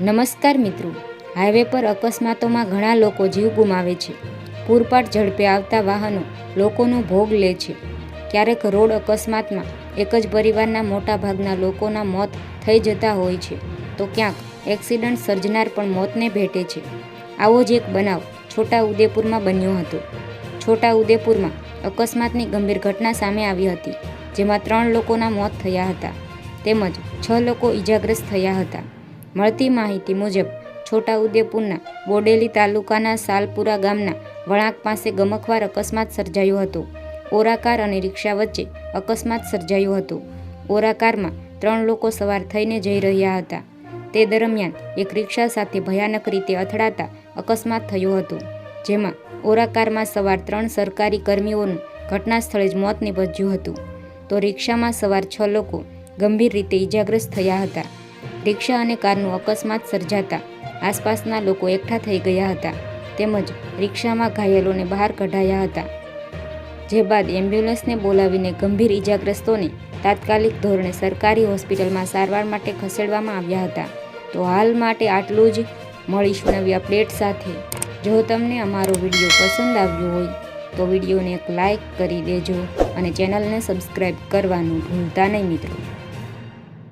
નમસ્કાર મિત્રો, હાઈવે પર અકસ્માતોમાં ઘણા લોકો જીવ ગુમાવે છે. પૂરપાટ ઝડપે આવતા વાહનો લોકોનો ભોગ લે છે. ક્યારેક રોડ અકસ્માતમાં એક જ પરિવારના મોટા ભાગના લોકોના મોત થઈ જતા હોય છે. તો ક્યાંક એક્સિડન્ટ સર્જનાર પણ મોતને ભેટે છે. આવો જ એક બનાવ છોટા ઉદેપુરમાં બન્યો હતો. છોટા ઉદેપુરમાં અકસ્માતની ગંભીર ઘટના સામે આવી હતી, જેમાં ત્રણ લોકોના મોત થયા હતા. તેમજ છ લોકો ઈજાગ્રસ્ત થયા હતા. મળતી માહિતી મુજબ, છોટાઉદેપુરના બોડેલી તાલુકાના સાલપુરા ગામના વળાંક પાસે ગમખવાર અકસ્માત સર્જાયો હતો. ઓરાકાર અને રિક્ષા વચ્ચે અકસ્માત સર્જાયો હતો. ઓરાકારમાં ત્રણ લોકો સવાર થઈને જઈ રહ્યા હતા. તે દરમિયાન એક રિક્ષા સાથે ભયાનક રીતે અથડાતા અકસ્માત થયો હતો, જેમાં ઓરાકારમાં સવાર ત્રણ સરકારી કર્મીઓનું ઘટના સ્થળે જ મોત નીપજ્યું હતું. તો રિક્ષામાં સવાર છ લોકો ગંભીર રીતે ઇજાગ્રસ્ત થયા હતા. રિક્ષા અને કારનું અકસ્માત સર્જાતા આસપાસના લોકો એકઠા થઈ ગયા હતા તેમજ રિક્ષામાં ઘાયલોને બહાર કઢાયા હતા. જે બાદ એમ્બ્યુલન્સને બોલાવીને ગંભીર ઈજાગ્રસ્તોને તાત્કાલિક ધોરણે સરકારી હોસ્પિટલમાં સારવાર માટે ખસેડવામાં આવ્યા હતા. તો હાલ માટે આટલું જ. મળીશું નવી અપડેટ સાથે. જો તમને અમારો વીડિયો પસંદ આવ્યો હોય, તો વિડીયોને એક લાઇક કરી દેજો અને ચેનલને સબસ્ક્રાઈબ કરવાનું ભૂલતા નહીં મિત્રો.